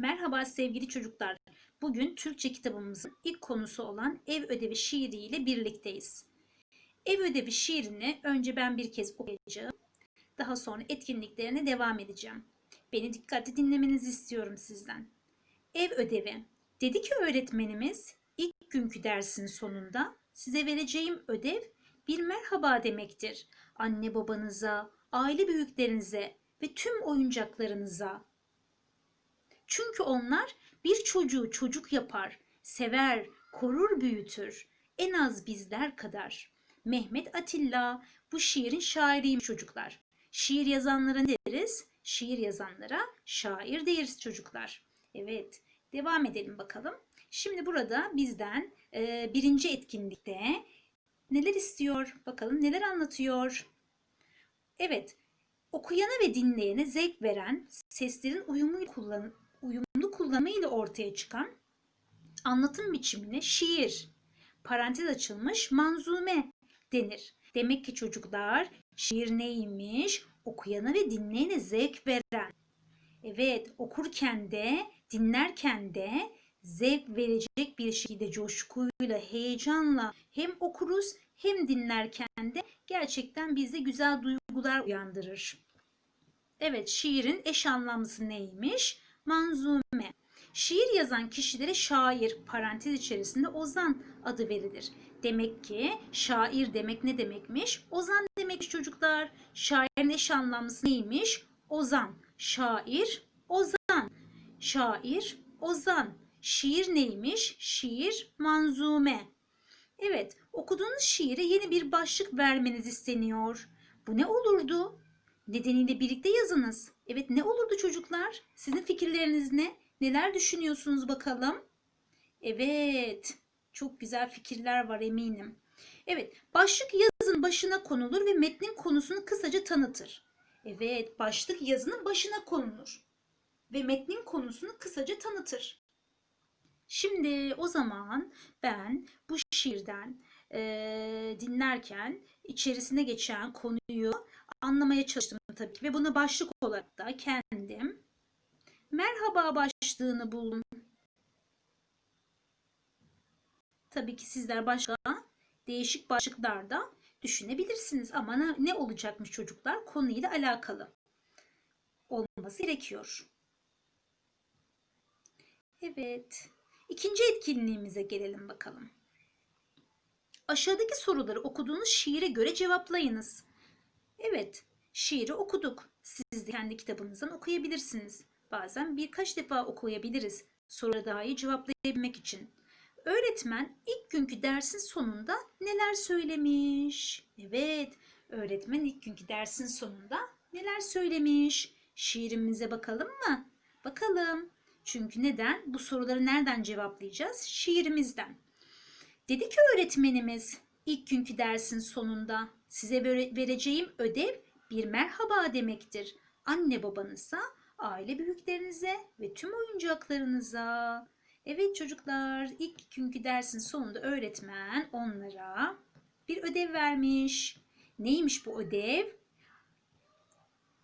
Merhaba sevgili çocuklar. Bugün Türkçe kitabımızın ilk konusu olan ev ödevi şiiriyle birlikteyiz. Ev ödevi şiirini önce ben bir kez okuyacağım. Daha sonra etkinliklerine devam edeceğim. Beni dikkatli dinlemenizi istiyorum sizden. Ev ödevi. Dedi ki öğretmenimiz ilk günkü dersin sonunda size vereceğim ödev bir merhaba demektir. Anne babanıza, aile büyüklerinize ve tüm oyuncaklarınıza. Çünkü onlar bir çocuğu çocuk yapar, sever, korur, büyütür. En az bizler kadar. Mehmet Atilla bu şiirin şairiymiş çocuklar. Şiir yazanlara ne deriz? Şiir yazanlara şair deriz çocuklar. Evet, devam edelim bakalım. Şimdi burada bizden e, birinci etkinlikte neler istiyor? Bakalım neler anlatıyor? Evet, okuyana ve dinleyene zevk veren, seslerin uyumlu, kullan kullanımı ile ortaya çıkan anlatım biçimine şiir, parantez açılmış manzume denir. Demek ki çocuklar şiir neymiş? Okuyana ve dinleyene zevk veren. Evet, okurken de, dinlerken de zevk verecek bir şekilde coşkuyla, heyecanla hem okuruz hem dinlerken de gerçekten bize güzel duygular uyandırır. Evet, şiirin eş anlamlısı neymiş? Manzume. Şiir yazan kişilere şair, parantez içerisinde ozan adı verilir. Demek ki şair demek ne demekmiş? Ozan demekmiş çocuklar. Şairin eş anlamlısı neymiş? Ozan. Şair, ozan. Şair, ozan. Şiir neymiş? Şiir, manzume. Evet, okuduğunuz şiire yeni bir başlık vermeniz isteniyor. Bu ne olurdu? Nedeniyle birlikte yazınız. Evet, ne olurdu çocuklar? Sizin fikirleriniz ne? Neler düşünüyorsunuz bakalım? Evet, çok güzel fikirler var eminim. Evet, başlık yazının başına konulur ve metnin konusunu kısaca tanıtır. Evet, başlık yazının başına konulur ve metnin konusunu kısaca tanıtır. Şimdi o zaman ben bu şiirden e, dinlerken içerisine geçen konuyu anlamaya çalıştım tabii ki ve buna başlık olarak da kendim merhaba başlığını buldum. Tabii ki sizler başka değişik başlıklarda düşünebilirsiniz ama ne, olacakmış çocuklar konuyla alakalı olması gerekiyor. Evet. İkinci etkinliğimize gelelim bakalım. Aşağıdaki soruları okuduğunuz şiire göre cevaplayınız. Evet, şiiri okuduk. Siz de kendi kitabınızdan okuyabilirsiniz. Bazen birkaç defa okuyabiliriz soruları daha iyi cevaplayabilmek için. Öğretmen ilk günkü dersin sonunda neler söylemiş? Evet, öğretmen ilk günkü dersin sonunda neler söylemiş? Şiirimize bakalım mı? Bakalım. Çünkü neden? Bu soruları nereden cevaplayacağız? Şiirimizden. Dedi ki öğretmenimiz ilk günkü dersin sonunda size vereceğim ödev bir merhaba demektir. Anne babanıza, aile büyüklerinize ve tüm oyuncaklarınıza. Evet çocuklar ilk günkü dersin sonunda öğretmen onlara bir ödev vermiş. Neymiş bu ödev?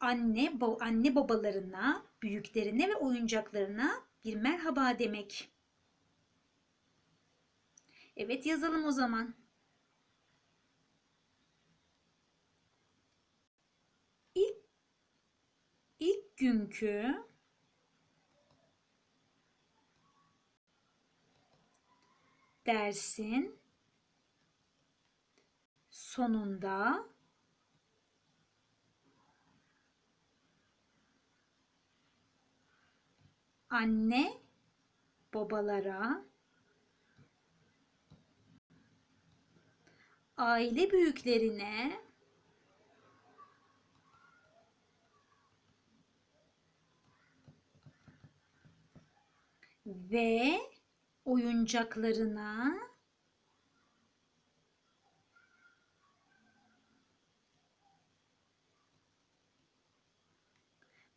Anne, anne babalarına, büyüklerine ve oyuncaklarına bir merhaba demek. Evet yazalım o zaman. İlk, ilk günkü dersin sonunda anne babalara aile büyüklerine ve oyuncaklarına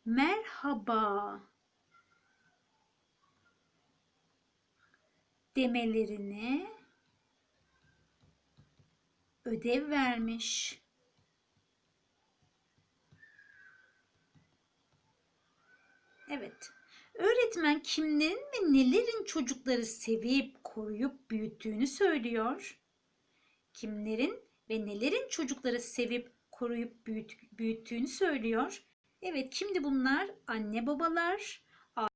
merhaba demelerini ödev vermiş. Evet. Öğretmen kimlerin ve nelerin çocukları sevip koruyup büyüttüğünü söylüyor. Kimlerin ve nelerin çocukları sevip koruyup büyüt- büyüttüğünü söylüyor. Evet, kimdi bunlar? Anne babalar,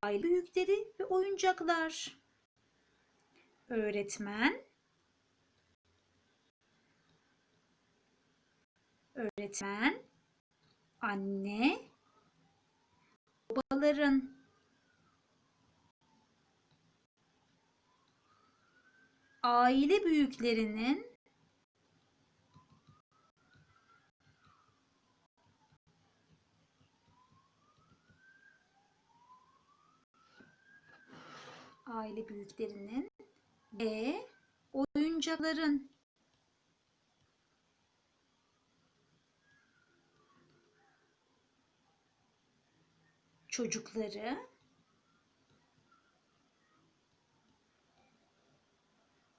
aile büyükleri ve oyuncaklar. Öğretmen, öğretmen, anne, babaların, aile büyüklerinin aile büyüklerinin ve oyuncakların çocukları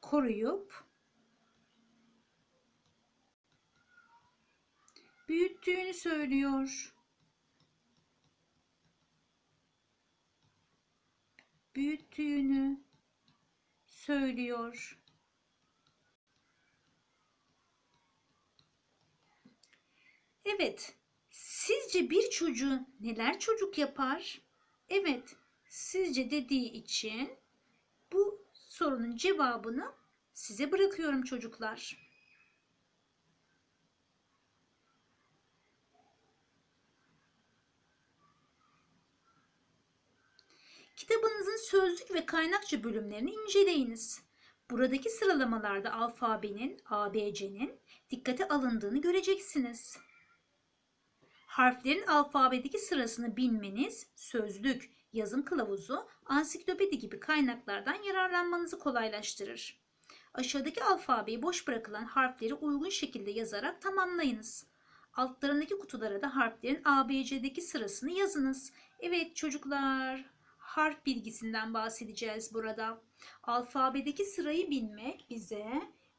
koruyup büyüttüğünü söylüyor. büyüttüğünü söylüyor. Evet, sizce bir çocuğun neler çocuk yapar? Evet, sizce dediği için bu sorunun cevabını size bırakıyorum çocuklar. Kitabınızın sözlük ve kaynakça bölümlerini inceleyiniz. Buradaki sıralamalarda alfabenin, ABC'nin dikkate alındığını göreceksiniz. Harflerin alfabedeki sırasını bilmeniz, sözlük, yazım kılavuzu, ansiklopedi gibi kaynaklardan yararlanmanızı kolaylaştırır. Aşağıdaki alfabeyi boş bırakılan harfleri uygun şekilde yazarak tamamlayınız. Altlarındaki kutulara da harflerin ABC'deki sırasını yazınız. Evet çocuklar, harf bilgisinden bahsedeceğiz burada. Alfabedeki sırayı bilmek bize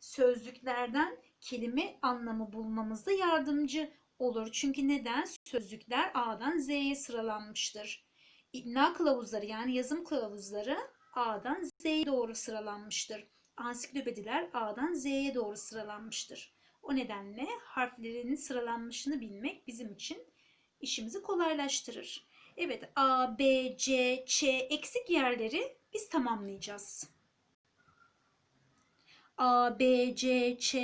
sözlüklerden kelime anlamı bulmamızda yardımcı olur. Çünkü neden? Sözlükler A'dan Z'ye sıralanmıştır. İmla kılavuzları yani yazım kılavuzları A'dan Z'ye doğru sıralanmıştır. Ansiklopediler A'dan Z'ye doğru sıralanmıştır. O nedenle harflerinin sıralanmışını bilmek bizim için işimizi kolaylaştırır. Evet A, B, C, Ç eksik yerleri biz tamamlayacağız. A, B, C, Ç,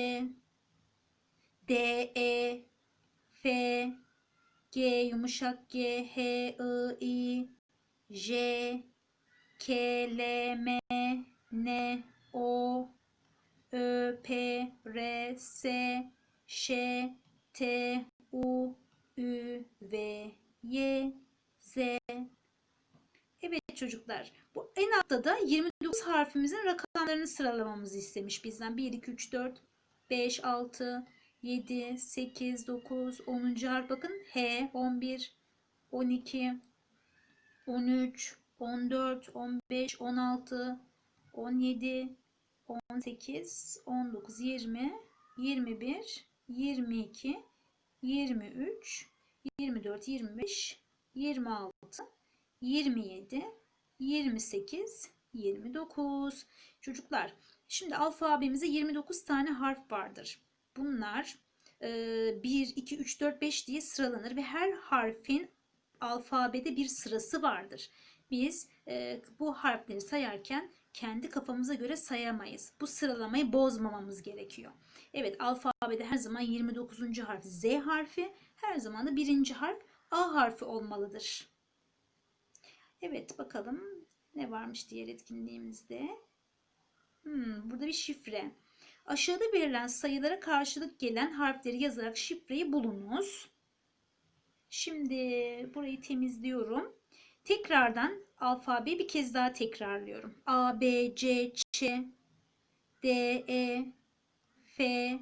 D, E, F, G, yumuşak G, H, I, I, J, K, L, M, N, O, Ö, P, R, S, Ş, T, U, Ü, V, Y, Z. Evet çocuklar. Bu en altta da 29 harfimizin rakamlarını sıralamamızı istemiş bizden. 1, 2, 3, 4, 5, 6, 7, 8, 9, 10. harf bakın. H, 11, 12, 13, 14, 15, 16, 17, 18, 19, 20, 21, 22, 23, 24, 25, 26, 27, 28, 29. Çocuklar şimdi alfabemizde 29 tane harf vardır. Bunlar 1, 2, 3, 4, 5 diye sıralanır ve her harfin alfabede bir sırası vardır. Biz e, bu harfleri sayarken kendi kafamıza göre sayamayız. Bu sıralamayı bozmamamız gerekiyor. Evet alfabede her zaman 29. harf Z harfi, her zaman da birinci harf A harfi olmalıdır. Evet bakalım ne varmış diğer etkinliğimizde. Hmm, burada bir şifre. Aşağıda verilen sayılara karşılık gelen harfleri yazarak şifreyi bulunuz. Şimdi burayı temizliyorum. Tekrardan alfabeyi bir kez daha tekrarlıyorum. A, B, C, Ç, D, E, F,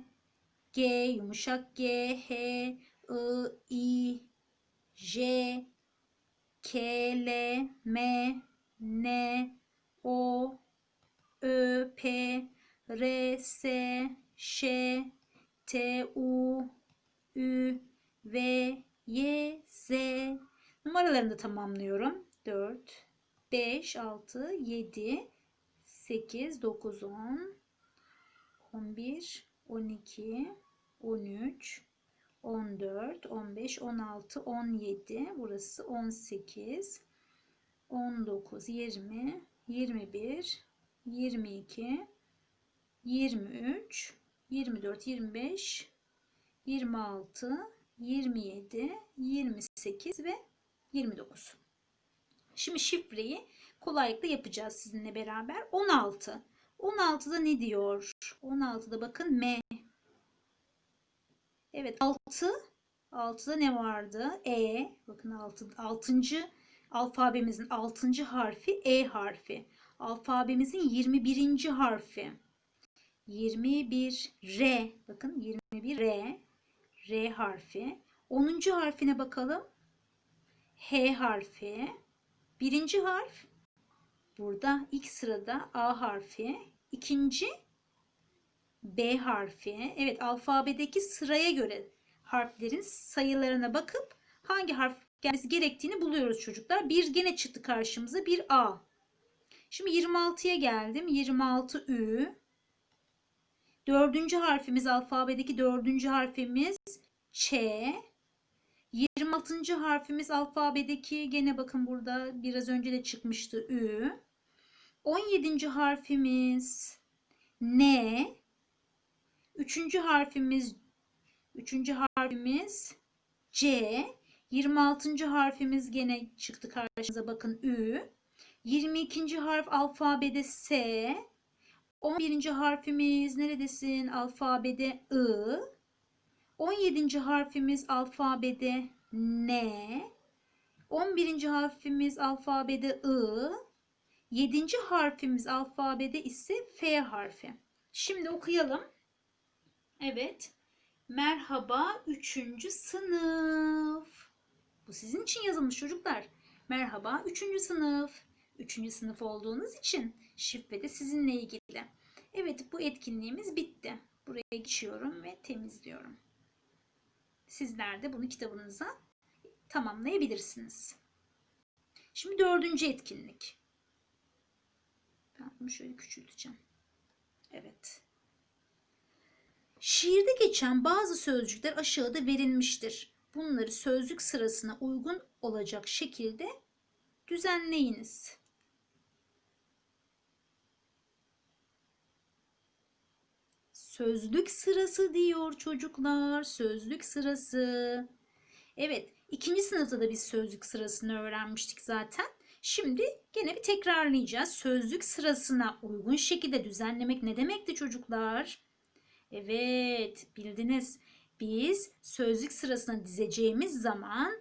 G, yumuşak G, H, I, I, J, K, L, M, N, O, Ö, P, R, S, Ş, T, U, Ü, V, Y, Z. Numaralarını da tamamlıyorum. 4, 5, 6, 7, 8, 9, 10, 11, 12, 13, 14, 15, 16, 17, burası 18, 19, 20, 21, 22, 23, 24, 25, 26, 27, 28 ve 29. Şimdi şifreyi kolaylıkla yapacağız sizinle beraber. 16. 16'da ne diyor? 16'da bakın M. Evet 6. 6'da ne vardı? E. Bakın 6. 6. alfabemizin 6. harfi E harfi. Alfabemizin 21. harfi. 21 R. Bakın 21 R. R harfi. 10. harfine bakalım. H harfi. Birinci harf burada ilk sırada A harfi. İkinci B harfi. Evet alfabedeki sıraya göre harflerin sayılarına bakıp hangi harf gelmesi gerektiğini buluyoruz çocuklar. Bir gene çıktı karşımıza bir A. Şimdi 26'ya geldim. 26 Ü. Dördüncü harfimiz alfabedeki dördüncü harfimiz Ç. 26. harfimiz alfabedeki gene bakın burada biraz önce de çıkmıştı Ü. 17. harfimiz N. 3. harfimiz 3. harfimiz C. 26. harfimiz gene çıktı karşınıza bakın Ü. 22. harf alfabede S. 11. harfimiz neredesin? Alfabede I. 17. harfimiz alfabede N. 11. harfimiz alfabede I. 7. harfimiz alfabede ise F harfi. Şimdi okuyalım. Evet. Merhaba 3. sınıf. Bu sizin için yazılmış çocuklar. Merhaba 3. sınıf. 3. sınıf olduğunuz için şifre de sizinle ilgili. Evet bu etkinliğimiz bitti. Buraya geçiyorum ve temizliyorum. Sizler de bunu kitabınıza tamamlayabilirsiniz. Şimdi dördüncü etkinlik. Ben bunu şöyle küçülteceğim. Evet. Şiirde geçen bazı sözcükler aşağıda verilmiştir. Bunları sözlük sırasına uygun olacak şekilde düzenleyiniz. Sözlük sırası diyor çocuklar. Sözlük sırası. Evet, ikinci sınıfta da biz sözlük sırasını öğrenmiştik zaten. Şimdi gene bir tekrarlayacağız. Sözlük sırasına uygun şekilde düzenlemek ne demekti çocuklar? Evet, bildiniz. Biz sözlük sırasına dizeceğimiz zaman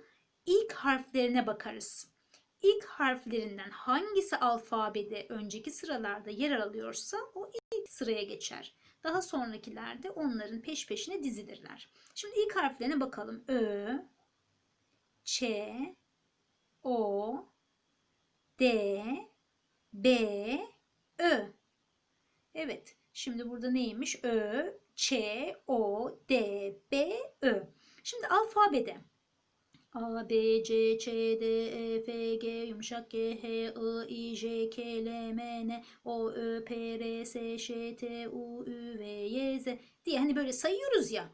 ilk harflerine bakarız. İlk harflerinden hangisi alfabede önceki sıralarda yer alıyorsa o ilk sıraya geçer. Daha sonrakilerde onların peş peşine dizilirler. Şimdi ilk harflerine bakalım. Ö, Ç, O, D, B, Ö. Evet. Şimdi burada neymiş? Ö, Ç, O, D, B, Ö. Şimdi alfabede A, B, C, Ç, D, E, F, G, yumuşak G, H, I, I, J, K, L, M, N, O, Ö, P, R, S, Ş, T, U, Ü, V, Y, Z diye hani böyle sayıyoruz ya.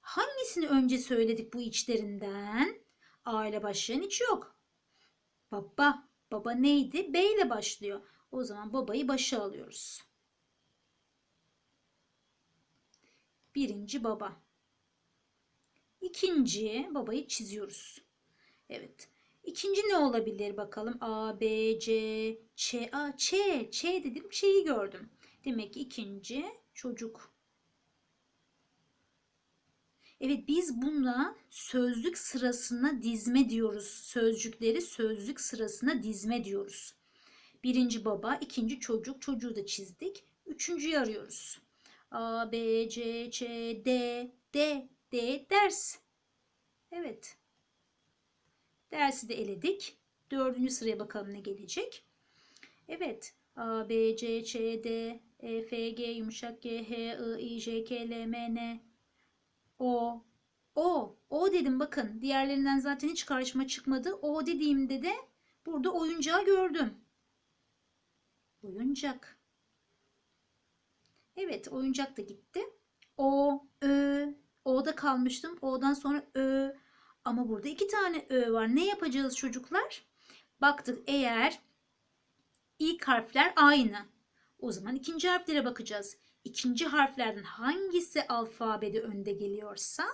Hangisini önce söyledik bu içlerinden? A ile başlayan hiç yok. Baba. Baba neydi? B ile başlıyor. O zaman babayı başa alıyoruz. Birinci baba. İkinci babayı çiziyoruz. Evet. İkinci ne olabilir bakalım? A, B, C, Ç. A, Ç. Ç dedim. Ç'yi gördüm. Demek ki ikinci çocuk. Evet biz buna sözlük sırasına dizme diyoruz. Sözcükleri sözlük sırasına dizme diyoruz. Birinci baba, ikinci çocuk. Çocuğu da çizdik. Üçüncüyü arıyoruz. A, B, C, Ç, D, D, D ders. Evet. Dersi de eledik. Dördüncü sıraya bakalım ne gelecek. Evet. A, B, C, Ç, D, E, F, G, yumuşak G, H, I, I, J, K, L, M, N, O. O. O dedim bakın. Diğerlerinden zaten hiç karşıma çıkmadı. O dediğimde de burada oyuncağı gördüm. Oyuncak. Evet oyuncak da gitti. O, Ö. O'da kalmıştım. O'dan sonra Ö. Ama burada iki tane Ö var. Ne yapacağız çocuklar? Baktık eğer ilk harfler aynı. O zaman ikinci harflere bakacağız. İkinci harflerden hangisi alfabede önde geliyorsa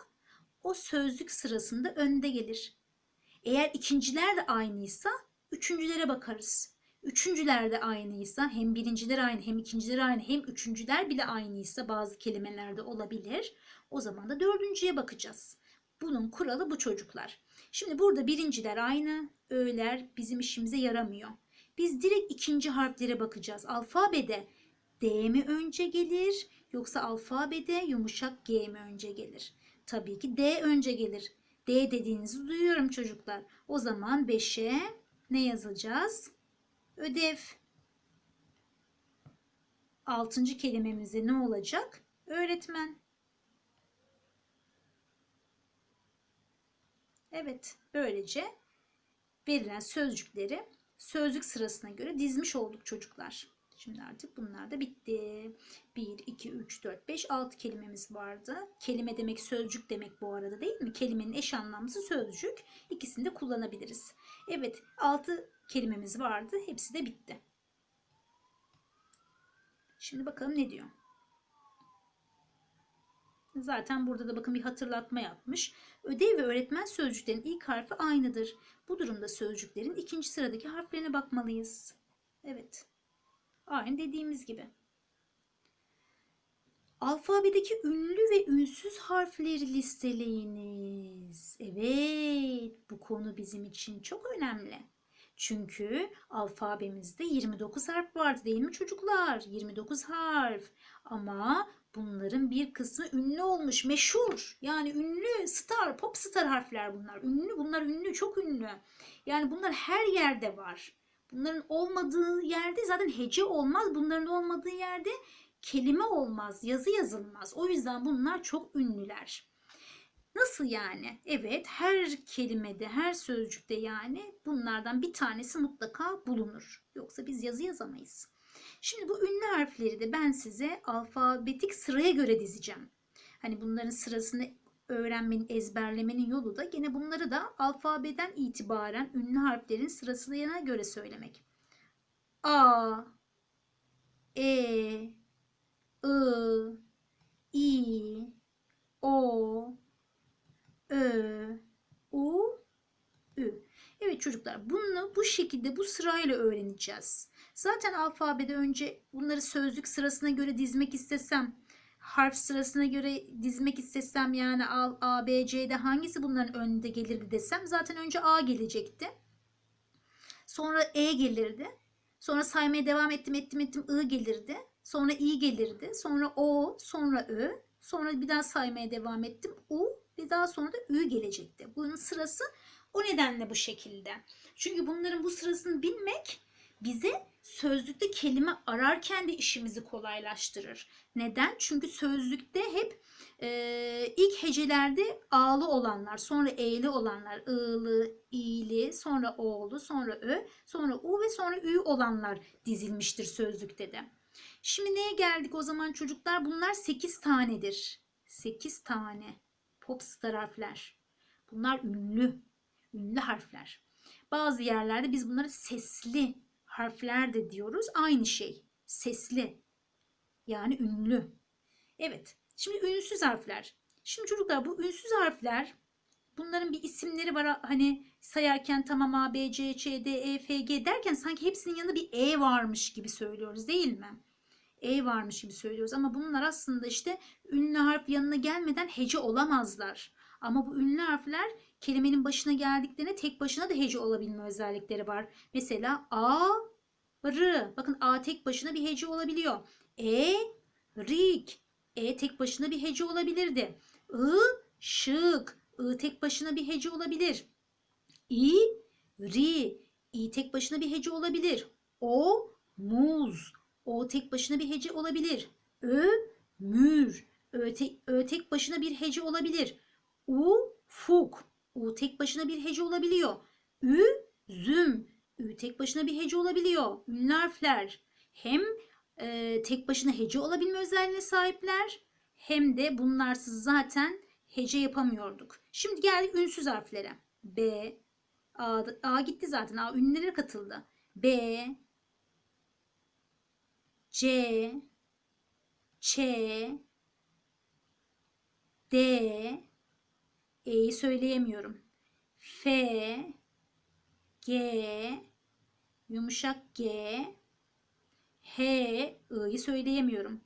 o sözcük sırasında önde gelir. Eğer ikinciler de aynıysa üçüncülere bakarız. Üçüncüler de aynıysa hem birinciler aynı hem ikinciler aynı hem üçüncüler bile aynıysa bazı kelimelerde olabilir. O zaman da dördüncüye bakacağız. Bunun kuralı bu çocuklar. Şimdi burada birinciler aynı, öğeler bizim işimize yaramıyor. Biz direkt ikinci harflere bakacağız. Alfabede D mi önce gelir yoksa alfabede yumuşak G mi önce gelir? Tabii ki D önce gelir. D dediğinizi duyuyorum çocuklar. O zaman 5'e ne yazacağız? Ödev. Altıncı kelimemizde ne olacak? Öğretmen. Evet, böylece verilen sözcükleri sözcük sırasına göre dizmiş olduk çocuklar. Şimdi artık bunlar da bitti. 1, 2, 3, 4, 5, 6 kelimemiz vardı. Kelime demek sözcük demek bu arada değil mi? Kelimenin eş anlamlısı sözcük. İkisini de kullanabiliriz. Evet 6 kelimemiz vardı. Hepsi de bitti. Şimdi bakalım ne diyor. Zaten burada da bakın bir hatırlatma yapmış. Ödev ve öğretmen sözcüklerin ilk harfi aynıdır. Bu durumda sözcüklerin ikinci sıradaki harflerine bakmalıyız. Evet. Aynı dediğimiz gibi. Alfabedeki ünlü ve ünsüz harfleri listeleyiniz. Evet, bu konu bizim için çok önemli. Çünkü alfabemizde 29 harf vardı değil mi çocuklar? 29 harf. Ama bunların bir kısmı ünlü olmuş, meşhur. Yani ünlü, star, pop star harfler bunlar. Ünlü, bunlar ünlü, çok ünlü. Yani bunlar her yerde var. Bunların olmadığı yerde zaten hece olmaz. Bunların olmadığı yerde kelime olmaz, yazı yazılmaz. O yüzden bunlar çok ünlüler. Nasıl yani? Evet, her kelimede, her sözcükte yani bunlardan bir tanesi mutlaka bulunur. Yoksa biz yazı yazamayız. Şimdi bu ünlü harfleri de ben size alfabetik sıraya göre dizeceğim. Hani bunların sırasını öğrenmenin, ezberlemenin yolu da gene bunları da alfabeden itibaren ünlü harflerin sırasına göre söylemek. A, E, I, I, O, Ö, U, Ü. Evet çocuklar bunu bu şekilde bu sırayla öğreneceğiz. Zaten alfabede önce bunları sözlük sırasına göre dizmek istesem, harf sırasına göre dizmek istesem yani A, A, B, C'de hangisi bunların önünde gelirdi desem zaten önce A gelecekti. Sonra E gelirdi. Sonra saymaya devam ettim ettim ettim I gelirdi. Sonra I gelirdi. Sonra O, sonra Ö. Sonra bir daha saymaya devam ettim. U ve daha sonra da Ü gelecekti. Bunun sırası o nedenle bu şekilde. Çünkü bunların bu sırasını bilmek bize sözlükte kelime ararken de işimizi kolaylaştırır. Neden? Çünkü sözlükte hep e, ilk hecelerde a'lı olanlar, sonra e'li olanlar, ı'lı, i'li, sonra o'lu, sonra ö, sonra u ve sonra ü olanlar dizilmiştir sözlükte de. Şimdi neye geldik o zaman çocuklar? Bunlar 8 tanedir. 8 tane popstar harfler. Bunlar ünlü, ünlü harfler. Bazı yerlerde biz bunları sesli harfler de diyoruz. Aynı şey. Sesli. Yani ünlü. Evet. Şimdi ünsüz harfler. Şimdi çocuklar bu ünsüz harfler bunların bir isimleri var. Hani sayarken tamam A, B, C, Ç, D, E, F, G derken sanki hepsinin yanında bir E varmış gibi söylüyoruz değil mi? E varmış gibi söylüyoruz ama bunlar aslında işte ünlü harf yanına gelmeden hece olamazlar. Ama bu ünlü harfler kelimenin başına geldiklerinde tek başına da hece olabilme özellikleri var. Mesela A, R. Bakın A tek başına bir hece olabiliyor. E, rik. E tek başına bir hece olabilirdi. I, şık. I tek başına bir hece olabilir. İ, ri. İ tek başına bir hece olabilir. O, muz. O tek başına bir hece olabilir. Ö, mür. Ö, te, ö tek başına bir hece olabilir. U, fuk. U tek başına bir hece olabiliyor. Ü, züm. Ü tek başına bir hece olabiliyor. Ünlü harfler. hem e, tek başına hece olabilme özelliğine sahipler hem de bunlarsız zaten hece yapamıyorduk. Şimdi geldik ünsüz harflere. B, A, A gitti zaten. A ünlülere katıldı. B, C, Ç, D, E'yi söyleyemiyorum. F, G, yumuşak G, H, I'yi söyleyemiyorum.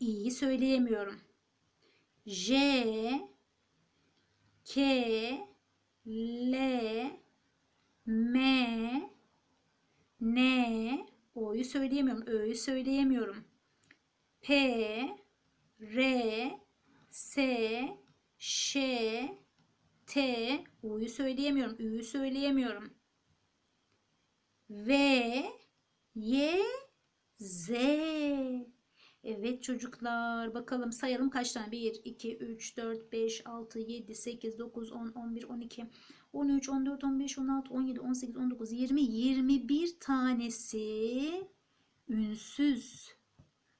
İ'yi söyleyemiyorum. J, K, L, M, N, O'yu söyleyemiyorum. Ö'yü söyleyemiyorum. P, R, S, Ş, T, U'yu söyleyemiyorum. Ü'yü söyleyemiyorum. V, Y, Z. Evet çocuklar bakalım sayalım kaç tane? 1, 2, 3, 4, 5, 6, 7, 8, 9, 10, 11, 12, 13, 14, 15, 16, 17, 18, 19, 20, 21 tanesi ünsüz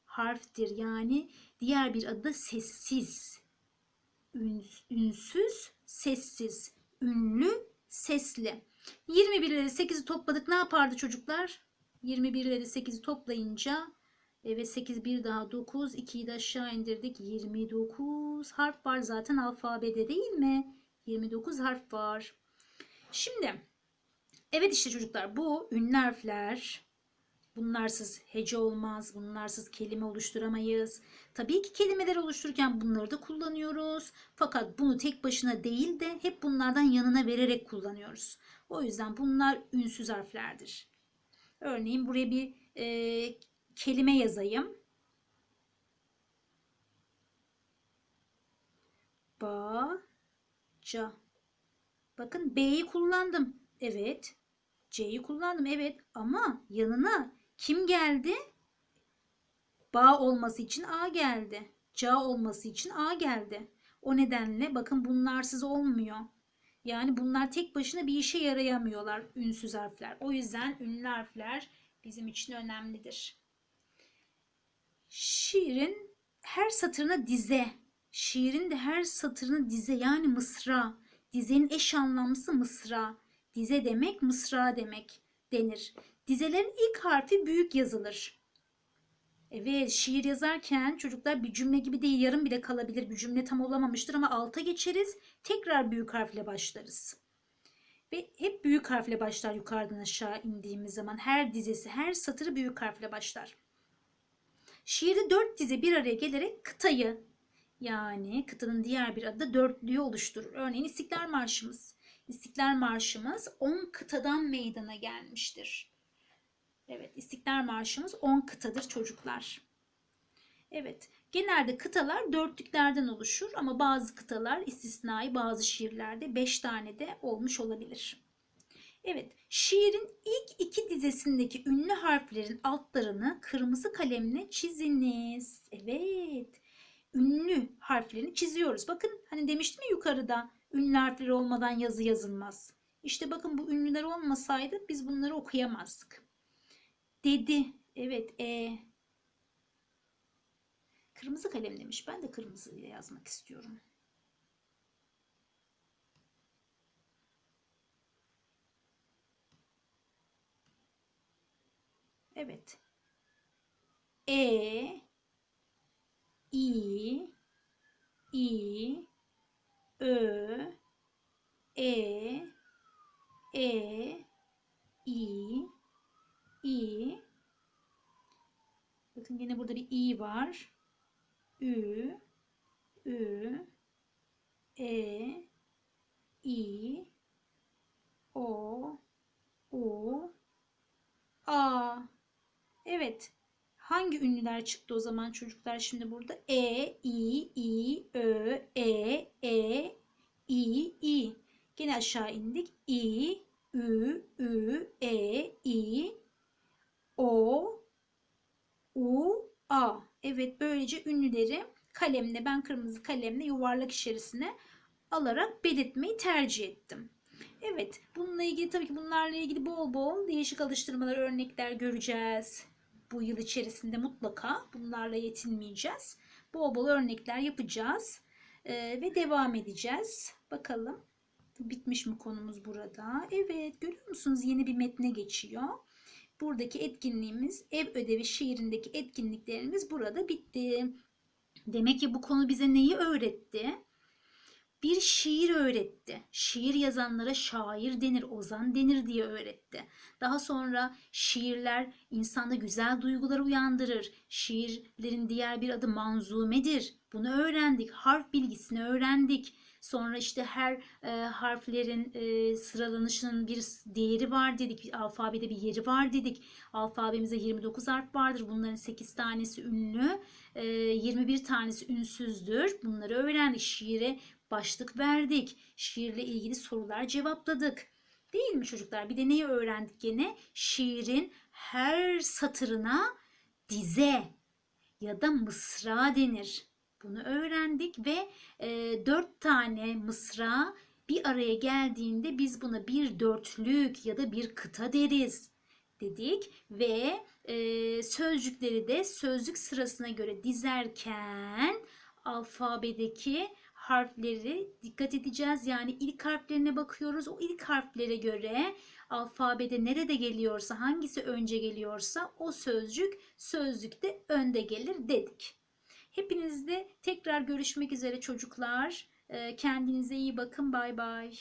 harftir. Yani diğer bir adı sessiz. Üns, ünsüz, sessiz, ünlü, sesli. 21 ile 8'i topladık. Ne yapardı çocuklar? 21 ile 8'i toplayınca Evet 8 bir daha 9. 2'yi de aşağı indirdik. 29 harf var zaten alfabede değil mi? 29 harf var. Şimdi evet işte çocuklar bu ünlü harfler bunlarsız hece olmaz. Bunlarsız kelime oluşturamayız. Tabii ki kelimeler oluştururken bunları da kullanıyoruz. Fakat bunu tek başına değil de hep bunlardan yanına vererek kullanıyoruz. O yüzden bunlar ünsüz harflerdir. Örneğin buraya bir e, kelime yazayım. Baca. Bakın B'yi kullandım. Evet. C'yi kullandım. Evet. Ama yanına kim geldi? Ba olması için A geldi. Ca olması için A geldi. O nedenle bakın bunlarsız olmuyor. Yani bunlar tek başına bir işe yarayamıyorlar ünsüz harfler. O yüzden ünlü harfler bizim için önemlidir. Şiirin her satırına dize. Şiirin de her satırına dize yani mısra. Dizenin eş anlamlısı mısra. Dize demek mısra demek denir. Dizelerin ilk harfi büyük yazılır. Evet şiir yazarken çocuklar bir cümle gibi değil yarım bile kalabilir. Bir cümle tam olamamıştır ama alta geçeriz. Tekrar büyük harfle başlarız. Ve hep büyük harfle başlar yukarıdan aşağı indiğimiz zaman. Her dizesi, her satırı büyük harfle başlar. Şiirde dört dize bir araya gelerek kıtayı yani kıtanın diğer bir adı da dörtlüğü oluşturur. Örneğin İstiklal Marşımız. İstiklal Marşımız 10 kıtadan meydana gelmiştir. Evet, İstiklal Marşımız 10 kıtadır çocuklar. Evet, genelde kıtalar dörtlüklerden oluşur ama bazı kıtalar istisnai bazı şiirlerde 5 tane de olmuş olabilir. Evet, şiirin ilk iki dizesindeki ünlü harflerin altlarını kırmızı kalemle çiziniz. Evet, ünlü harflerini çiziyoruz. Bakın hani demiştim ya yukarıda ünlü harfler olmadan yazı yazılmaz. İşte bakın bu ünlüler olmasaydı biz bunları okuyamazdık. Dedi. Evet, e. Kırmızı kalem demiş. Ben de kırmızı ile yazmak istiyorum. Evet. E i i ö e e i i Bakın yine burada bir i var. Ü ü e i o u a Evet. Hangi ünlüler çıktı o zaman çocuklar şimdi burada? E, I, I, Ö, E, E, I, I. Gene aşağı indik. I, Ü, Ü, E, I, O, U, A. Evet böylece ünlüleri kalemle ben kırmızı kalemle yuvarlak içerisine alarak belirtmeyi tercih ettim. Evet bununla ilgili tabii ki bunlarla ilgili bol bol değişik alıştırmalar örnekler göreceğiz. Bu yıl içerisinde mutlaka bunlarla yetinmeyeceğiz. Bol bol örnekler yapacağız Ee, ve devam edeceğiz. Bakalım bitmiş mi konumuz burada? Evet görüyor musunuz yeni bir metne geçiyor. Buradaki etkinliğimiz ev ödevi şiirindeki etkinliklerimiz burada bitti. Demek ki bu konu bize neyi öğretti? Bir şiir öğretti. Şiir yazanlara şair denir, ozan denir diye öğretti. Daha sonra şiirler insanda güzel duygular uyandırır. Şiirlerin diğer bir adı manzumedir. Bunu öğrendik. Harf bilgisini öğrendik. Sonra işte her e, harflerin e, sıralanışının bir değeri var dedik. Alfabede bir yeri var dedik. Alfabemizde 29 harf vardır. Bunların 8 tanesi ünlü, e, 21 tanesi ünsüzdür. Bunları öğrendik. Şiire başlık verdik. Şiirle ilgili sorular cevapladık. Değil mi çocuklar? Bir de neyi öğrendik gene? Şiirin her satırına dize ya da mısra denir. Bunu öğrendik ve e, dört tane mısra bir araya geldiğinde biz buna bir dörtlük ya da bir kıta deriz dedik ve e, sözcükleri de sözcük sırasına göre dizerken alfabedeki harfleri dikkat edeceğiz. Yani ilk harflerine bakıyoruz. O ilk harflere göre alfabede nerede geliyorsa, hangisi önce geliyorsa o sözcük sözlükte önde gelir dedik. Hepinizle tekrar görüşmek üzere çocuklar. Ee, Kendinize iyi bakın. Bay bay.